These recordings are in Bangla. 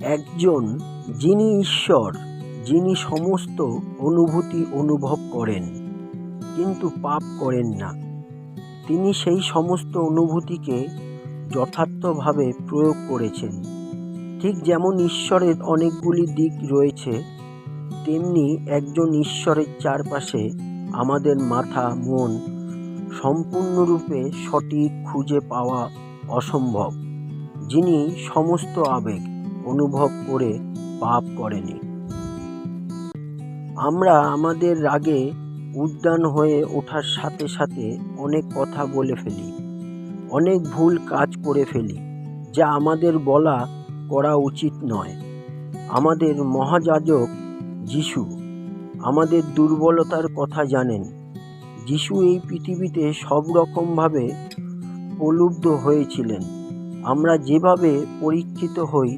একজন যিনি ঈশ্বর, যিনি সমস্ত অনুভূতি অনুভব করেন, কিন্তু পাপ করেন না। তিনি সেই সমস্ত অনুভূতিকে যথার্থভাবে প্রয়োগ করেছেন। ঠিক যেমন ঈশ্বরের অনেকগুলি দিক রয়েছে, তেমনি একজন ঈশ্বরের চারপাশে আমাদের মাথা, মন সম্পূর্ণরূপে সঠিক খুঁজে পাওয়া অসম্ভব, যিনি সমস্ত আবেগ অনুভব করে পাপ করেনি। আমরা আমাদের রাগে উদ্যান হয়ে ওঠার সাথে সাথে অনেক কথা বলে ফেলি, অনেক ভুল কাজ করে ফেলি, যা আমাদের বলা করা উচিত নয়। আমাদের মহাযাজক যিশু আমাদের দুর্বলতার কথা জানেন। যিশু এই পৃথিবীতে সব রকমভাবে প্রলুব্ধ হয়েছিলেন। আমরা যেভাবে পরীক্ষিত হই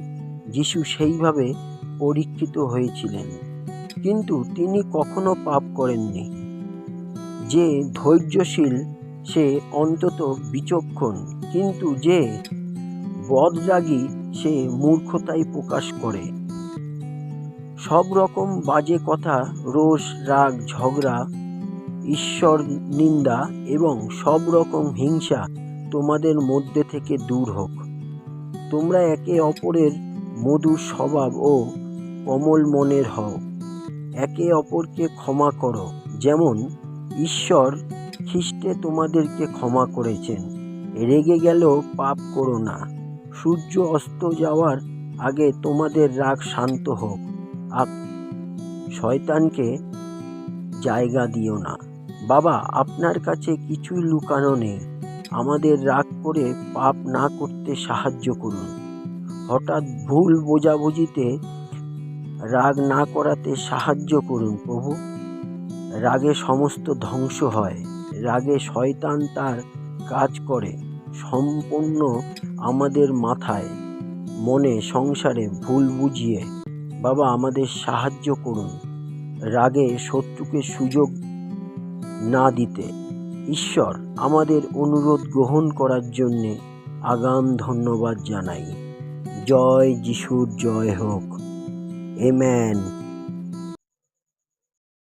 যিশু সেইভাবে পরীক্ষিত হয়েছিলেন। কিন্তু তিনি কখনো পাপ করেননি। যে ধৈর্যশীল, সে অন্তত বিচক্ষণ, কিন্তু যে বদরাগী সে মূর্খতাই প্রকাশ করে। সব রকম বাজে কথা, রোষ, রাগ, ঝগড়া, ঈশ্বর নিন্দা এবং সব রকম হিংসা তোমাদের মধ্যে থেকে দূর হোক। তোমরা একে অপরের মধুর স্বভাব ও কোমল মনের হও। একে অপরকে ক্ষমা করো। যেমন, ঈশ্বর খ্রিস্টে তোমাদেরকে ক্ষমা করেছেন। রেগে গেলেও পাপ করো না। সূর্য অস্ত যাওয়ার আগে তোমাদের রাগ শান্ত হোক। আপ, শয়তানকে জায়গা দিও না। বাবা, আপনার কাছে কিছুই লুকানো নেই। আমাদের রাগ করে পাপ না করতে সাহায্য করুন। হঠাৎ ভুল বোঝাবুঝিতে রাগ না করাতে সাহায্য করুন প্রভু। রাগে সমস্ত ধ্বংস হয়। রাগে শয়তান তার কাজ করে, সম্পূর্ণ আমাদের মাথায়, মনে, সংসারে ভুল বুঝিয়ে। বাবা, আমাদের সাহায্য করুন। রাগে শত্রুকে সুযোগ না দিতে। ঈশ্বর, আমাদের অনুরোধ গ্রহণ করার জন্যে আগাম ধন্যবাদ জানাই। জয় যিশুর জয় হোক। এম্যান